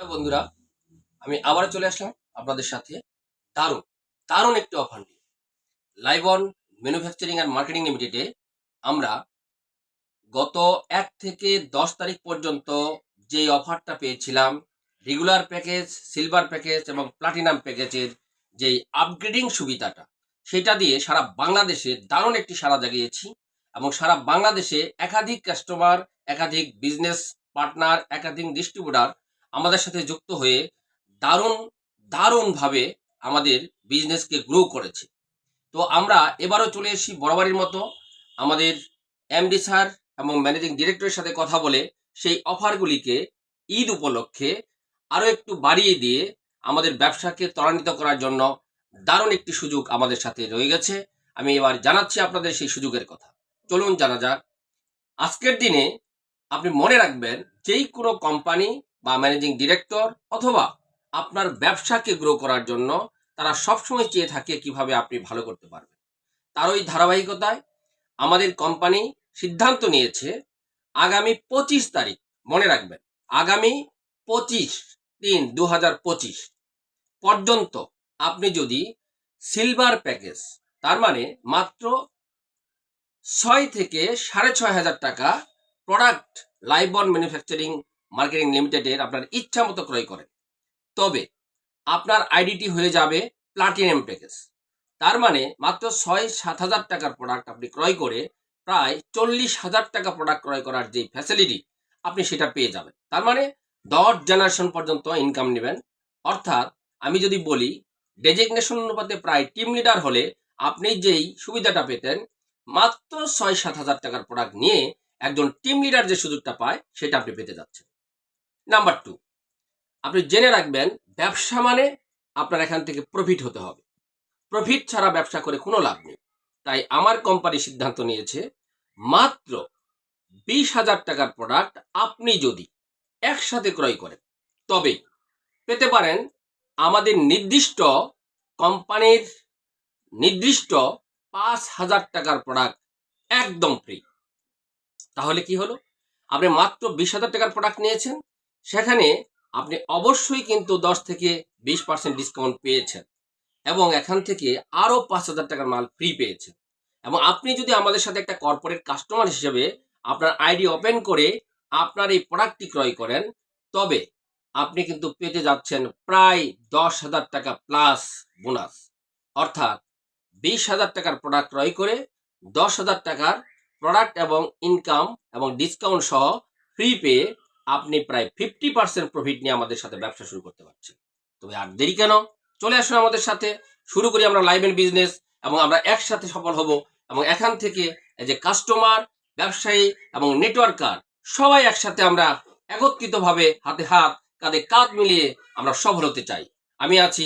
Hello বন্ধুরা, আমি আবার চলে আসলাম আপনাদের সাথে দারুণ দারুণ একটি অফার নিয়ে লাইবন ম্যানুফ্যাকচারিং অ্যান্ড মার্কেটিং লিমিটেডে আমরা গত এক থেকে দশ তারিখ পর্যন্ত যে অফারটা পেয়েছিলাম রেগুলার প্যাকেজ সিলভার প্যাকেজ এবং প্লাটিনাম প্যাকেজের যেই আপগ্রেডিং সুবিধাটা, সেটা দিয়ে সারা বাংলাদেশে দারুণ একটি সাড়া জাগিয়েছি এবং সারা বাংলাদেশে একাধিক কাস্টমার একাধিক বিজনেস পার্টনার একাধিক ডিস্ট্রিবিউটার আমাদের সাথে যুক্ত হয়ে দারুণ, দারুণভাবে আমাদের বিজনেসকে গ্রো করেছে। তো আমরা এবারও চলে এসেছি বরাবরের মতো। আমাদের এমডি স্যার এবং ম্যানেজিং ডিরেক্টরের সাথে কথা বলে সেই অফারগুলিকে ঈদ উপলক্ষে আরও একটু বাড়িয়ে দিয়ে আমাদের ব্যবসাকে ত্বরান্বিত করার জন্য দারুণ একটি সুযোগ আমাদের সাথে রয়ে গেছে। আমি এবার জানাচ্ছি আপনাদের সেই সুযোগের কথা। চলুন জানা যাক, আজকের দিনে আপনি মনে রাখবেন যেই কোনো কোম্পানি বা ম্যানেজিং ডিরেক্টর অথবা আপনার ব্যবসাকে গ্রো করার জন্য তারা সবসময় চেয়ে থাকে কীভাবে আপনি ভালো করতে পারবেন। তার ওই ধারাবাহিকতায় আমাদের কোম্পানি সিদ্ধান্ত নিয়েছে, আগামী পঁচিশ তারিখ, মনে রাখবেন, আগামী পঁচিশ তিন দু পর্যন্ত আপনি যদি সিলভার প্যাকেজ তার মানে মাত্র ছয় থেকে সাড়ে ছয় হাজার টাকা প্রোডাক্ট লাইবন ম্যানুফ্যাকচারিং মার্কেটিং লিমিটেডের আপনার ইচ্ছা মতো ক্রয় করেন। তবে আপনার আইডিটি হয়ে যাবে প্লাটিনাম প্যাকেজ। তার মানে মাত্র ছয় সাত হাজার টাকার প্রোডাক্ট আপনি ক্রয় করে প্রায় চল্লিশ হাজার টাকা প্রোডাক্ট ক্রয় করার যে ফ্যাসিলিটি আপনি সেটা পেয়ে যাবেন। তার মানে দশ জেনারেশন পর্যন্ত ইনকাম নেবেন। অর্থাৎ আমি যদি বলি ডেজিগনেশন অনুপাতে প্রায় টিম লিডার হলে আপনি যেই সুবিধাটা পেতেন, মাত্র ছয় সাত হাজার টাকার প্রোডাক্ট নিয়ে একজন টিম লিডার যে সুযোগটা পায়, সেটা আপনি পেতে যাচ্ছেন। নাম্বার টু আপনি জেনে রাখবেন, ব্যবসা মানে আপনার এখান থেকে প্রফিট হতে হবে। প্রফিট ছাড়া ব্যবসা করে কোনো লাভ নেই। তাই আমার কোম্পানি সিদ্ধান্ত নিয়েছে, মাত্র বিশ হাজার টাকার প্রোডাক্ট আপনি যদি একসাথে ক্রয় করেন তবে পেতে পারেন আমাদের নির্দিষ্ট কোম্পানির নির্দিষ্ট পাঁচ হাজার টাকার প্রোডাক্ট একদম ফ্রি তাহলে কি হলো? আপনি মাত্র বিশ হাজার টাকার প্রোডাক্ট নিয়েছেন সেখানে আপনি অবশ্যই কিন্তু দশ থেকে বিশ পার্সেন্ট ডিসকাউন্ট পেয়েছেন এবং এখান থেকে আরও পাঁচ হাজার টাকার মাল ফ্রি পেয়েছেন। এবং আপনি যদি আমাদের সাথে একটা কর্পোরেট কাস্টমার হিসেবে আপনার আইডি ওপেন করে আপনার এই প্রোডাক্টটি ক্রয় করেন, তবে আপনি কিন্তু পেতে যাচ্ছেন প্রায় দশ হাজার টাকা প্লাস বোনাস অর্থাৎ বিশ হাজার টাকার প্রোডাক্ট ক্রয় করে দশ হাজার টাকার প্রোডাক্ট এবং ইনকাম এবং ডিসকাউন্ট সহ ফ্রি পেয়ে আপনি প্রায় ফিফটি পার্সেন্ট প্রফিট নিয়ে আমাদের সাথে ব্যবসা শুরু করতে পারছেন। তবে আর দেরি কেন? চলে আসুন আমাদের সাথে। শুরু করি আমরা লাইভ এন্ড বিজনেস এবং আমরা একসাথে সফল হব এবং এখান থেকে যে কাস্টমার ব্যবসায়ী এবং নেটওয়ার্কার সবাই একসাথে আমরা একত্রিতভাবে হাতে হাত কাঁধে কাঁধ মিলিয়ে আমরা সফল হতে চাই। আমি আছি